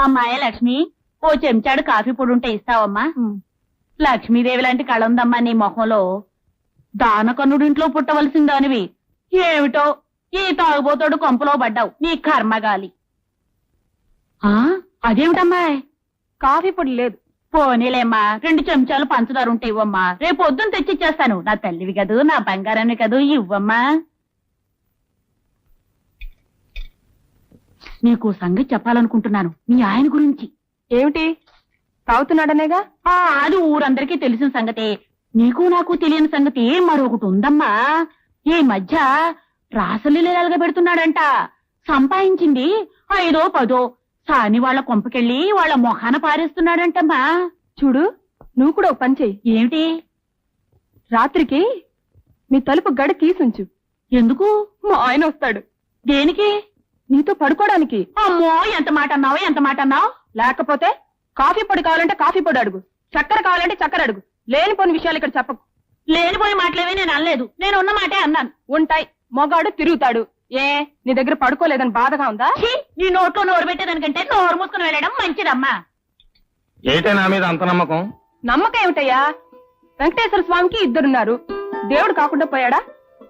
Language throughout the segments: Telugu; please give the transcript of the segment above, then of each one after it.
అమ్మాయి లక్ష్మి? ఓ చెంచాడు కాఫీ పొడి ఉంటే ఇస్తావమ్మా. లక్ష్మీదేవి లాంటి కళ ఉందమ్మా నీ మొహంలో. దానకన్నుడింట్లో పుట్టవలసిందానివి. ఏమిటో? ఈ తాగుబోతోడు కొంపలో పడ్డావు. నీ కర్మగాలి. ఆ అదేమిటమ్మాయ్ కాఫీ పొడి లేదు. పోనీలేమ్మా రెండు చెంచాలు పంచదార ఉంటే ఇవ్వమ్మా. రేపు పొద్దున్న తెచ్చిచ్చేస్తాను. నా తల్లివి కదూ నా బంగారాన్ని కదూ ఇవ్వమ్మా. నీకు సంగతి చెప్పాలనుకుంటున్నాను. మీ ఆయన గురించి. ఏమిటి? తాగుతున్నాడనేగా? ఆ అది ఊరందరికీ తెలిసిన సంగతే. నీకు నాకు తెలియని సంగతి మరొకటి ఉందమ్మా. ఈ మధ్య రాసలీలగా పెడుతున్నాడంట. సంపాదించింది ఐదో పదో. సాని వాళ్ళ కొంపకెళ్ళి వాళ్ళ మొహాన పారేస్తున్నాడంటమ్మా. చూడు నువ్వు కూడా ఒక పని చెయ్యి. ఏమిటి? రాత్రికి నీ తలుపు గడ తీసుంచు ఎందుకు? మా ఆయన వస్తాడు. దేనికి? నీతో పడుకోవడానికి. అమ్మో ఎంత మాట అన్నావు ఎంత మాట అన్నావు? లేకపోతే కాఫీ పొడి కావాలంటే కాఫీ పొడి అడుగు. చక్కెర కావాలంటే చక్కెర అడుగు. లేనిపోని విషయాలు ఇక్కడ చెప్పకు. లేనిపోయి మాటలేవి నేను అనలేదు. నేను ఉన్న మాటే అన్నాను. ఉంటాయి. మొగాడు తిరుగుతాడు. ఏ నీ దగ్గర పడుకోలేదని బాధగా ఉందా? ఛీ, నీ నోట్లో నోరు పెట్టేదానికంటే నోరు మూసుకుని వెళ్ళడం మంచిదమ్మా. ఏటే నా మీద అంత నమ్మకం? నమ్మకం ఏమిటయ్యా? వెంకటేశ్వర స్వామికి ఇద్దరున్నారు. దేవుడు కాకుండా పోయాడా?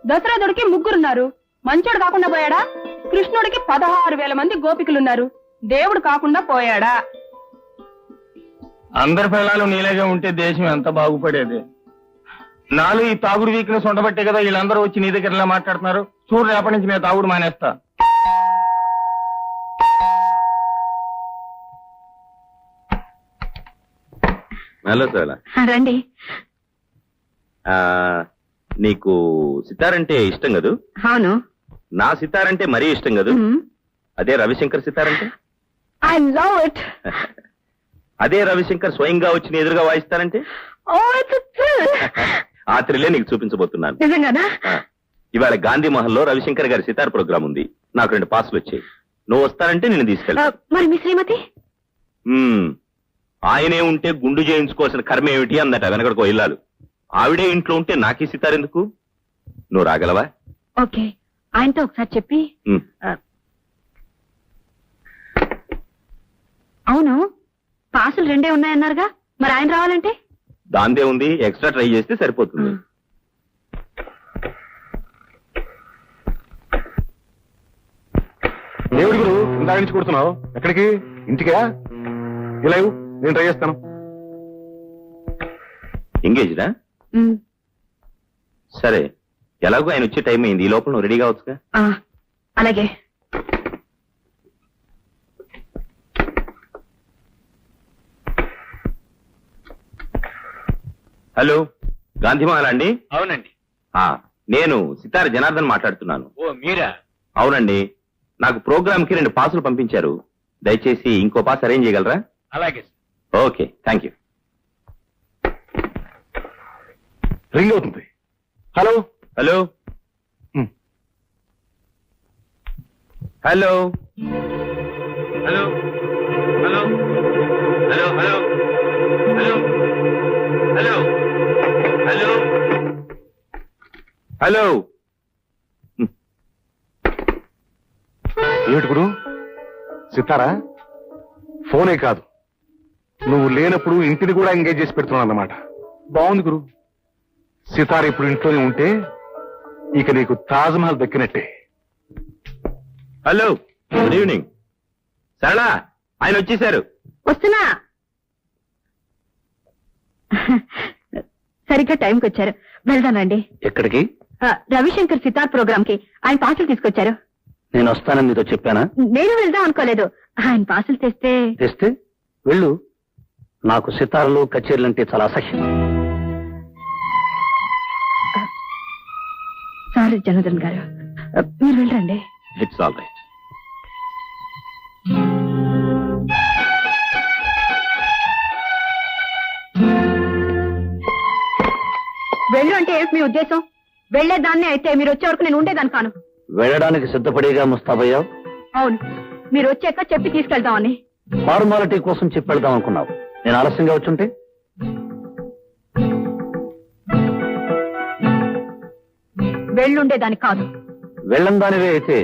దశరథుడికి ముగ్గురున్నారు. మంచోడు కాకుండా పోయాడా? కృష్ణుడికి పదహారు వేల మంది గోపికలున్నారు. దేవుడు కాకుండా పోయాడా? అందరి పిల్లలు నీలాగే ఉంటే దేశం ఎంత బాగుపడేది? నాలో ఈ తాగుడు వీక్నెస్ ఉండబట్టే కదా వీళ్ళందరూ వచ్చి నీ దగ్గర ఇలా మాట్లాడుతున్నారు. చూడు రేపటి నుంచి నేను తాగుడు మానేస్తా. హలో సోలా. రండి. ఆ, నీకు సితారంటే ఇష్టం కదూ? అవును. నా సితారంటే మరీ ఇష్టం కదూ? అదే రవిశంకర్ సితారంటే? ఐ లవ్ ఇట్ అదే రవిశంకర్ స్వయంగా వచ్చి ఎదురుగా వాయిస్తారంటే? ఇట్స్ ఆ త్రిల్లే నీకు చూపించబోతున్నాను. నిజంగానా? ఇవాళ గాంధీ మహల్లో రవిశంకర్ గారి సితార్ ప్రోగ్రామ్ ఉంది. నాకు రెండు పాసులు వచ్చాయి. నువ్వు వస్తానంటే నేను తీసుకెళ్తా. మరి మీ శ్రీమతి. ఆయనే ఉంటే గుండు చేయించుకోవాల్సిన కర్మ ఏమిటి అందట వెనకడికో ఇల్లాలు. ఆవిడే ఇంట్లో ఉంటే నాకీ సితార్ ఎందుకు నువ్వు రాగలవా? ఓకే ఆయనతో ఒకసారి చెప్పి. అవును పాసులు రెండే ఉన్నాయన్నారుగా. మరి ఆయన రావాలంటే? దాందే ఉంది ఎక్స్ట్రా ట్రై చేస్తే సరిపోతుంది. దేవుడి గురు ఇందాక నుంచి కొడుతున్నావు. ఎక్కడికి? ఇంటికా? ఇలా ఇవ్వు, నేను ట్రై చేస్తాను. ఎంగేజ్డా సరే. ఎలాగో ఆయన వచ్చే టైం అయింది. ఈ లోపల నువ్వు రెడీ కావచ్చుగా? అలాగే. హలో గాంధీమాల అండి? అవునండి. ఆ, నేను సితార జనార్దన్ మాట్లాడుతున్నాను. ఓ మీరా? అవునండి. నాకు ప్రోగ్రామ్కి రెండు పాసులు పంపించారు. దయచేసి ఇంకో పాస్ అరేంజ్ చేయగలరా? అలాగే ఓకే థ్యాంక్ యూ. రింగ్ అవుతుంది. Hello? Hello. Hello? Hello? Hello? Hello? Hello? Hello? Hello? Hello? Hello? ఏమిటి గురు? సితారా? ఫోనే కాదు. నువ్వు లేనప్పుడు ఇంటిని కూడా ఎంగేజ్ చేసి పెడుతున్నావు అన్నమాట బాగుంది గురు. సితార ఇప్పుడు ఇంట్లోనే ఉంటే ఇక నీకు Taj Mahal దక్కినట్టే. Hello good evening. సరళ ఆయన వచ్చేసారు. వస్తున్నా. సరిగ్గా టైంకి వచ్చారు వెళ్దానండి ఎక్కడికి? ఆ, రవిశంకర్ సితార్ ప్రోగ్రామ్కి ఆయన పాసులు తీసుకొచ్చారు. నేను వస్తానని నీతో చెప్పానా? నేను వెళ్దాం అనుకోలేదు. ఆయన పాసులు తెస్తే తెస్తే? వెళ్ళు. నాకు సితార్లు కచేరీలు అంటే చాలా అసహ్యం. సారీ జనార్దన్ గారు. మీరు వెళ్ళండి. ఇట్స్ ఆల్ రైట్ వెళ్ళు అంటే ఏమిటి మీ ఉద్దేశం? వెళ్ళేదాన్ని అయితే మీరు వచ్చే వరకు నేను ఉండేదాన్ని కాను. వెళ్ళడానికి సిద్ధపడేగా ముస్తాబయ్యావు అవును. మీరు వచ్చాక చెప్పి తీసుకెళ్దామని. ఫార్మాలిటీ కోసం చెప్పెళ్దాం అనుకున్నావు. నేను ఆలస్యంగా వచ్చుంటే? వెళ్ళుండేదాన్ని కాదు. వెళ్ళం దానివే అయితే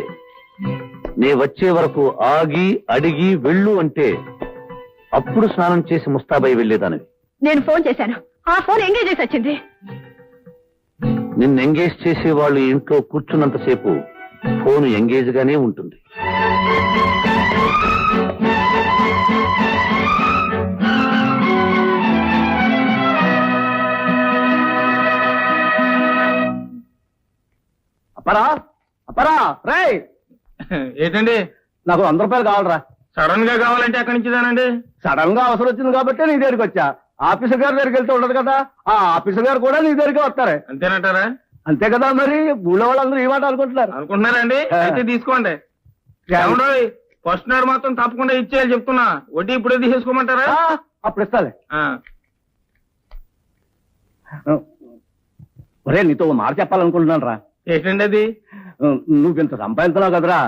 నే వచ్చే వరకు ఆగి అడిగి వెళ్ళు అంటే అప్పుడు స్నానం చేసి ముస్తాబై వెళ్ళేదానివి నేను ఫోన్ చేశాను. ఆ ఫోన్ ఎంగేజ్ చేసి వచ్చింది. నిన్ను ఎంగేజ్ చేసే వాళ్ళు ఇంట్లో కూర్చున్నంతసేపు ఫోన్ ఎంగేజ్ గానే ఉంటుంది. అప్పరా? అప్పరా? రే ఏంటండి? నాకు వంద రూపాయలు కావాలరా. సడన్గా కావాలంటే ఎక్కడి నుంచి దానండి సడన్గా అవసరం వచ్చింది కాబట్టి నీ దగ్గరికి వచ్చా. ఆఫీసర్ గారి దగ్గరికి వెళ్తూ ఉండదు కదా. ఆ ఆఫీసర్ గారు కూడా నీ దగ్గరికి వస్తారు. అంతేనంటారా? అంతే కదా మరి? ఊళ్ళో వాళ్ళందరూ ఈ మాట అనుకుంటున్నారు. అనుకుంటున్నారండి? అయితే తీసుకోండి. ఫస్ట్ నాడు మాత్రం తప్పకుండా ఇచ్చేయాలి చెప్తున్నా. వడ్డీ ఇప్పుడే తీసేసుకోమంటారా? అప్పుడు ఇస్తాలే. ఒరే నీతో మాట చెప్పాలనుకుంటున్నాను రా ఏంటండి అది? నువ్వు ఇంత సంపాదించినావు కదరా.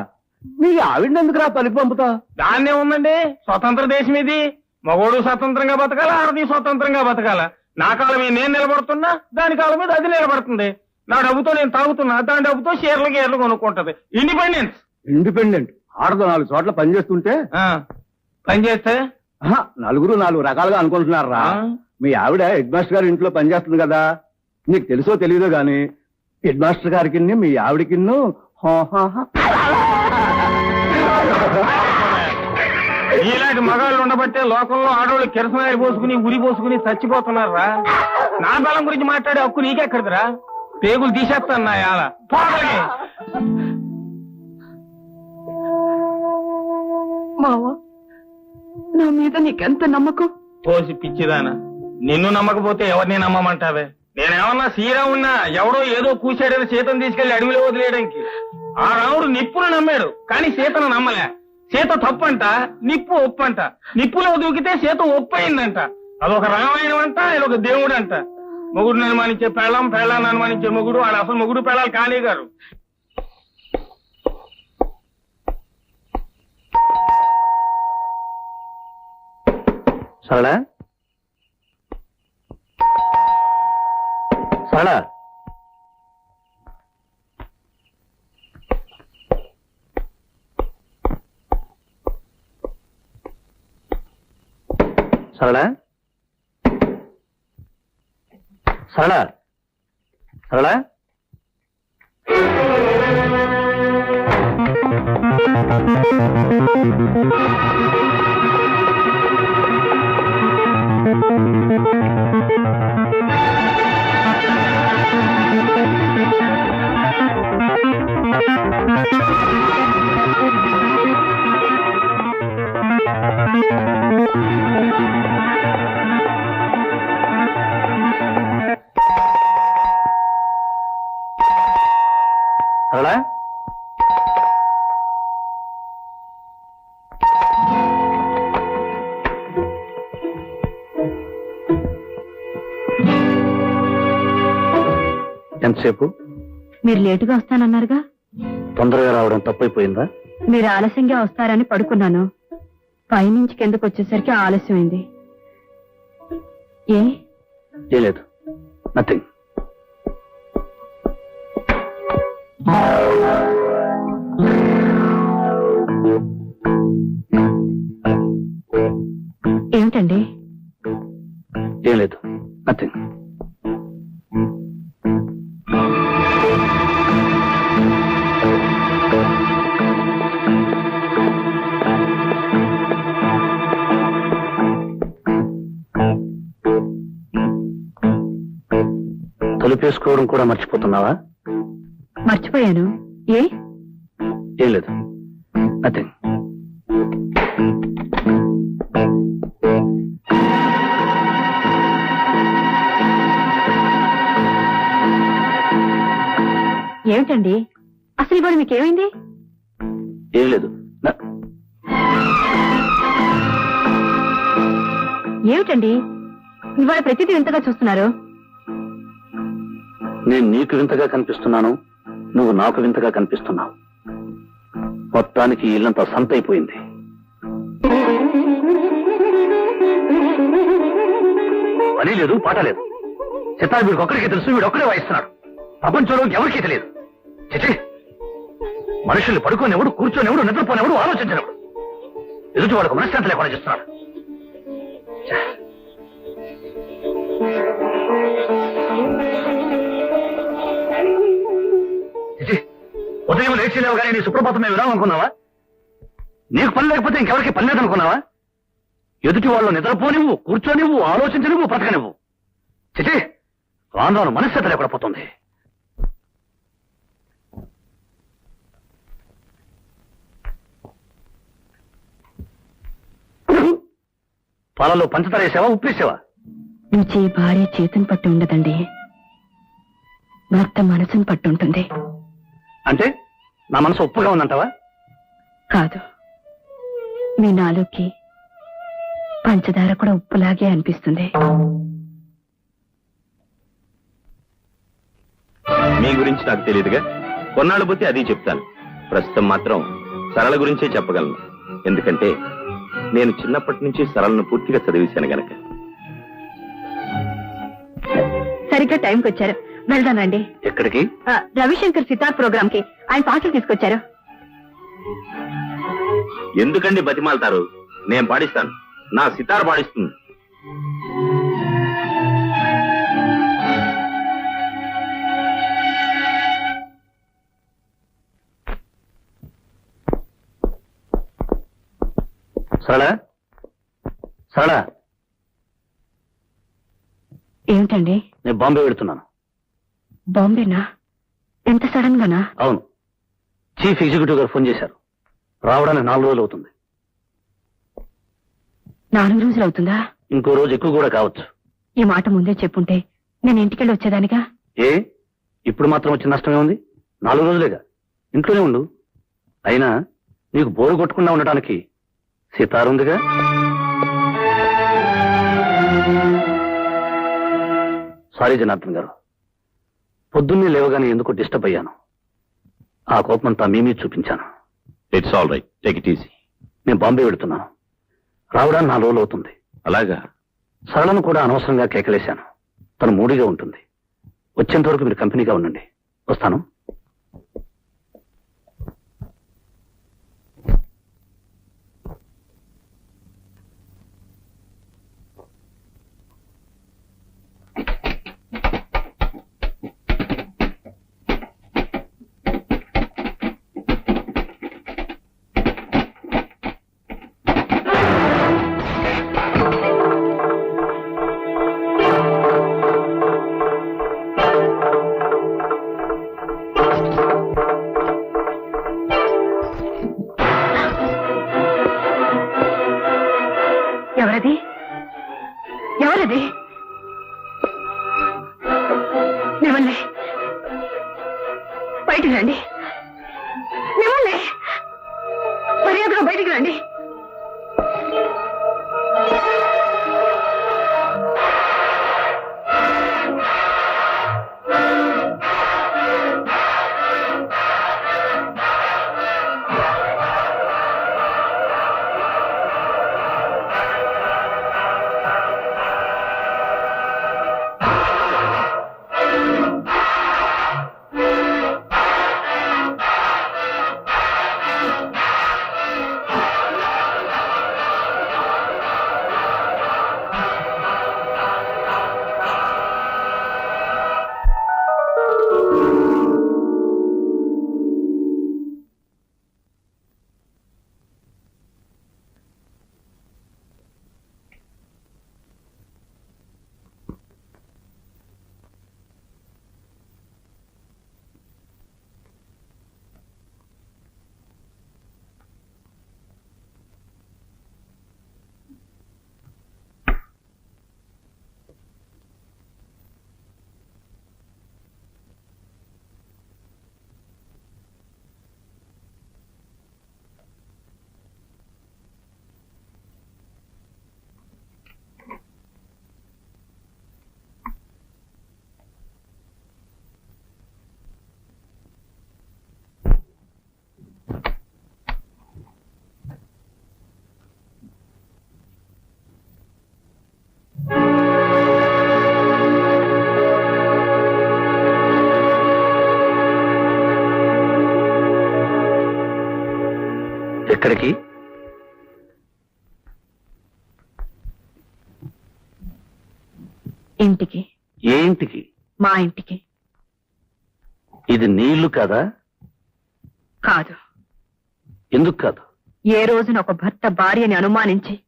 నీ ఆవిడ ఎందుకురా పలికి పంపుతావు దాన్నే ఉందండి. స్వతంత్ర దేశం ఇది. మగోడు స్వతంత్రంగా బతకాల ఆడది స్వతంత్రంగా బతకాల? నా కాలం మీద నేను నిలబడుతున్నా దాని కాలం మీద అది నిలబడుతుంది. నా డబ్బుతో నేను తాగుతున్నా దాని డబ్బుతో షేర్లు గేర్లు కొనుక్కుంటది. ఇండిపెండెన్స్ ఇండిపెండెంట్ ఆడదో నాలుగు చోట్ల పని చేస్తుంటే ఆ, పని చేస్తే ఆహా, నలుగురు నాలుగు రకాలుగా అనుకుంటున్నారా? మీ ఆవిడ హెడ్ మాస్టర్ గారి ఇంట్లో పనిచేస్తుంది కదా. నీకు తెలుసో తెలియదో గాని హెడ్ మాస్టర్ గారికి మీ ఆవిడకి ఇలాంటి మగాళ్ళు ఉండబట్టే లోకంలో ఆడవాళ్ళు కిరసనాయలు పోసుకుని ఉరి పోసుకుని చచ్చిపోతున్నారా నా బలం గురించి మాట్లాడే హక్కు నీకెక్కడిదిరా? పేగులు తీసేస్తాను నా యాల. మావా నా మీద నీకెంత నమ్మకం? పోసి పిచ్చిదానా. నిన్ను నమ్మకపోతే ఎవరిని నమ్మమంటావే? నేనేమన్నా సీరా ఉన్నా ఎవడో ఏదో కూశాడని సీతను తీసుకెళ్ళి అడవిలో వదిలేయడానికి. ఆ రాముడు నిప్పును నమ్మాడు కానీ సీతను నమ్మలే. సీత తప్పంట నిప్పు ఒప్పంట. నిప్పులో దూకితే సీత ఒప్పయిందంట. అదొక రామాయణం అంట ఇదొక దేవుడు అంట మొగుడు అనుమానించే పెళ్ళం పెళ్ళాన్ని అనుమానించే మొగుడు ఆడ అసలు మొగుడు పెళ్ళాలి కానీ గారు సరళ సరళ సరళ సరళ సరళ సరళ ఎంతసేపు? మీరు లేటుగా వస్తానన్నారుగా? తొందరగా రావడం తప్పైపోయిందా? మీరు ఆలస్యంగా వస్తారని పడుకున్నాను. పైనుంచి కిందకు వచ్చేసరికి ఆలస్యమైంది. ఏ? ఏ లేదు. నథింగ్ ఏమిటండి? ఏం లేదు. నథింగ్ తలుపేసుకోవడం కూడా మర్చిపోతున్నావా? మర్చిపోయాను. ఏ? ఏం లేదు. నథింగ్ ఏమిటండి? అసలు ఇవాళ మీకేమైంది? ఏం లేదు. న- ఏమిటండి? ఇవాళ ప్రతిదీ వింతగా చూస్తున్నారు. నేను నీకు వింతగా కనిపిస్తున్నాను నువ్వు నాకు వింతగా కనిపిస్తున్నావు. మొత్తానికి ఇల్లంతా సంత అయిపోయింది పని లేదు పాట లేదు. చిత్తాలు వీడికి ఒక్కడికి తెలుసు వీడు ఒక్కడే వాయిస్తున్నాడు. ప్రపంచంలో ఎవరికీ తెలియదు. చిచి మనుషుల్ని పడుకోనివ్వడు కూర్చొనివ్వడు నిద్రపోనివ్వడు ఆలోచించినప్పుడు ఎదుటి వాళ్ళకు మనశ్శాంతి లేకుండా చేస్తున్నాడు. ఉదయం లేచి లేవు కానీ నీ సుప్రభాతం మేము విరాం అనుకున్నావా? నీకు పని లేకపోతే ఇంకెవరికి పని లేదనుకున్నావా? ఎదుటి వాళ్ళు నిద్రపోనివ్వు కూర్చోనివ్వు ఆలోచించనివ్వు బ్రతకనివ్వు. చిచి రాను రాను మనశ్శాంతి లేకుండా పోతుంది. పాలలో పంచదార వేసావా ఉప్పేసావా రుచి భార్య చేతుని పట్టి ఉండదండి. భర్త మనసుని పట్టి ఉంటుంది. అంటే? నా మనసు ఉప్పుగా ఉందంటావా? కాదు. మీ నాలుగుకి పంచదార కూడా ఉప్పులాగే అనిపిస్తుంది. మీ గురించి నాకు తెలియదుగా. కొన్నాళ్ళు పోతే అది చెప్తాను. ప్రస్తుతం మాత్రం సరళ గురించే చెప్పగలను. ఎందుకంటే నేను చిన్నప్పటి నుంచి సరళను పూర్తిగా చదివేశాను గనక. సరిగ్గా టైంకి వచ్చారు వెళ్దానండి ఎక్కడికి? రవిశంకర్ సితార్ ప్రోగ్రామ్కి ఆయన పాటలు తీసుకొచ్చారు. ఎందుకండి బతిమాలతారు? నేను పాడిస్తాను. నా సితార్ పాడిస్తుంది. సరళ? సరళ? ఏమిటండి? నేను బాంబే వెళుతున్నాను బాంబేనా? ఎంత సడన్ గానా అవును. చీఫ్ ఎగ్జిక్యూటివ్ గారు ఫోన్ చేశారు. రావడానికి నాలుగు రోజులు అవుతుంది. నాలుగు రోజులు అవుతుందా? ఇంకో రోజు ఎక్కువ కూడా కావచ్చు. ఈ మాట ముందే చెప్పుంటే నేను ఇంటికెళ్ళి వచ్చేదానిగా ఏ? ఇప్పుడు మాత్రం వచ్చిన నష్టమే ఉంది? నాలుగు రోజులేగా? ఇంట్లోనే ఉండు. అయినా నీకు బోరు కొట్టకుండా ఉండటానికి సితార్ ఉందిగా? సారీ జనార్దన్ గారు. పొద్దున్నే లేవగానే ఎందుకో డిస్టర్బ్ అయ్యాను. ఆ కోపమంతా మీ మీద చూపించాను. It's all right take it easy నేను బాంబే వెళుతున్నాను. రావడానికి నాలుగు రోజులు అవుతుంది. అలాగా? సరళను కూడా అనవసరంగా కేకలేశాను. తను మూడిగా ఉంటుంది. వచ్చేంత వరకు మీరు కంపెనీగా ఉండండి. వస్తాను. ఎక్కడికి? ఇంటికి. ఏ ఇంటికి? మా ఇంటికి. ఇది నీళ్ళు కాదా? కాదు. ఎందుకు కాదు? ఏ రోజున ఒక భర్త భార్యని అనుమానించి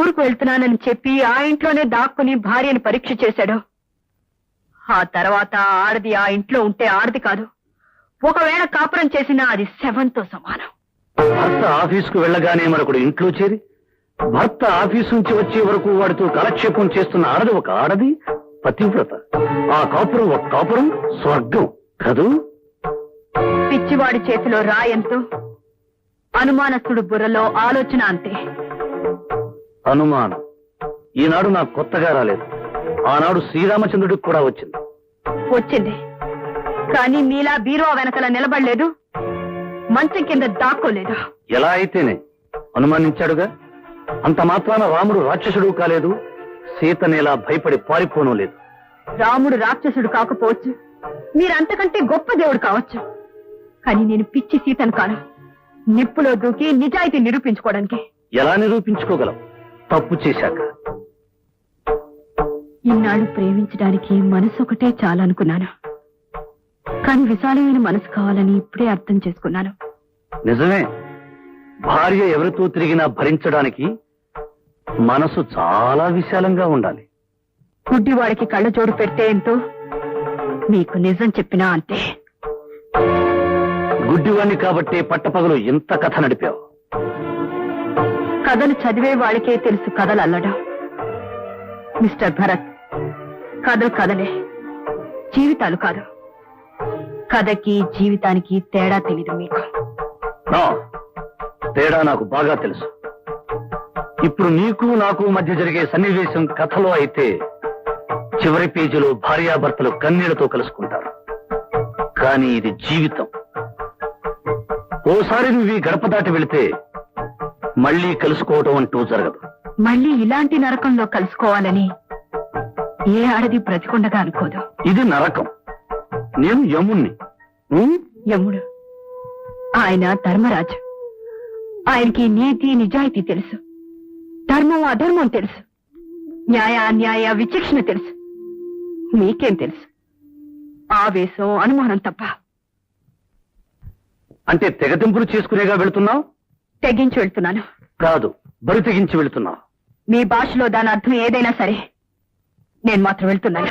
ఊరుకు వెళ్తున్నానని చెప్పి ఆ ఇంట్లోనే దాక్కుని భార్యని పరీక్ష చేశాడో. ఆ తర్వాత ఆడది ఆ ఇంట్లో ఉంటే ఆడది కాదు. ఒకవేళ కాపురం చేసినా అది శవంతో సమానం. భర్త ఆఫీసుకు వెళ్ళగానే మరొకడు ఇంట్లో చేరి భర్త ఆఫీసు నుంచి వచ్చే వరకు వాడితో కాలక్షేపం చేస్తున్న ఆడది ఒక ఆడది పతివ్రత. ఆ కాపురం ఒక కాపురం స్వర్గం. కదూ? పిచ్చివాడి చేతిలో రాయంతో అనుమానస్తుడు బుర్రలో ఆలోచన అంతే. అనుమానం. ఈనాడు నాకు కొత్తగా రాలేదు. ఆనాడు శ్రీరామచంద్రుడికి కూడా వచ్చింది. వచ్చింది. కానీ మీలా బీరువా వెనకల నిలబడలేదు. మంచం కింద దాక్కోలేదు? ఎలా అయితేనే అనుమానించాడుగా? అంత మాత్రాన రాముడు రాక్షసుడు కాలేదు సీతనేలా భయపడి పారిపోను లేదు. రాముడు రాక్షసుడు కాకపోవచ్చు మీరంతకంటే గొప్ప దేవుడు కావచ్చు. కానీ నేను పిచ్చి సీతను కాను. నిప్పులో దూకి నిజాయితీ నిరూపించుకోవడానికి. ఎలా నిరూపించుకోగలం? తప్పు చేశాక. ఇన్నాళ్ళు ప్రేమించడానికి మనసు ఒకటే చాలనుకున్నాను. కానీ విశాలమైన మనసు కావాలని ఇప్పుడే అర్థం చేసుకున్నాను. నిజమే. భార్య ఎవరితో తిరిగినా భరించడానికి మనసు చాలా విశాలంగా ఉండాలి. గుడ్డివాడికి కళ్ళజోడు పెడితే ఎంతో? మీకు నిజం చెప్పినా అంతే. గుడ్డివాణ్ణి కాబట్టే పట్టపగలు ఇంత కథ నడిపావు. కథలు చదివే వాళ్ళకే తెలుసు కథలు అల్లడం. మిస్టర్ భరత్ కథలు కథలే. జీవితాలు కాదు. కథకి జీవితానికి తేడా తెలీదు మీకు. తేడా నాకు బాగా తెలుసు. ఇప్పుడు నీకు నాకు మధ్య జరిగే సన్నివేశం కథలో అయితే చివరి పేజీలో భార్యాభర్తలు కన్నీళ్ళతో కలుసుకుంటారు. కానీ ఇది జీవితం. ఓసారి నువ్వు ఈ గడప దాటి వెళితే మళ్ళీ కలుసుకోవటం అంటూ జరగదు. మళ్ళీ ఇలాంటి నరకంలో కలుసుకోవాలని ఏ ఆడది బ్రతికుండగా అనుకోదు. ఇది నరకం. నేను యముణ్ణి. యముడు. ఆయన ధర్మరాజు. ఆయనకి నీతి నిజాయితీ తెలుసు. ధర్మం అధర్మం తెలుసు. న్యాయ అన్యాయ విచక్షణ తెలుసు. మీకేం తెలుసు? ఆవేశం అనుమానం తప్ప. అంటే తెగతింపులు చేసుకునేగా వెళుతున్నావు? తెగించి వెళ్తున్నాను. కాదు బరి తెగించి వెళుతున్నావు. మీ భాషలో దాని అర్థం ఏదైనా సరే. నేను మాత్రం వెళ్తున్నాను.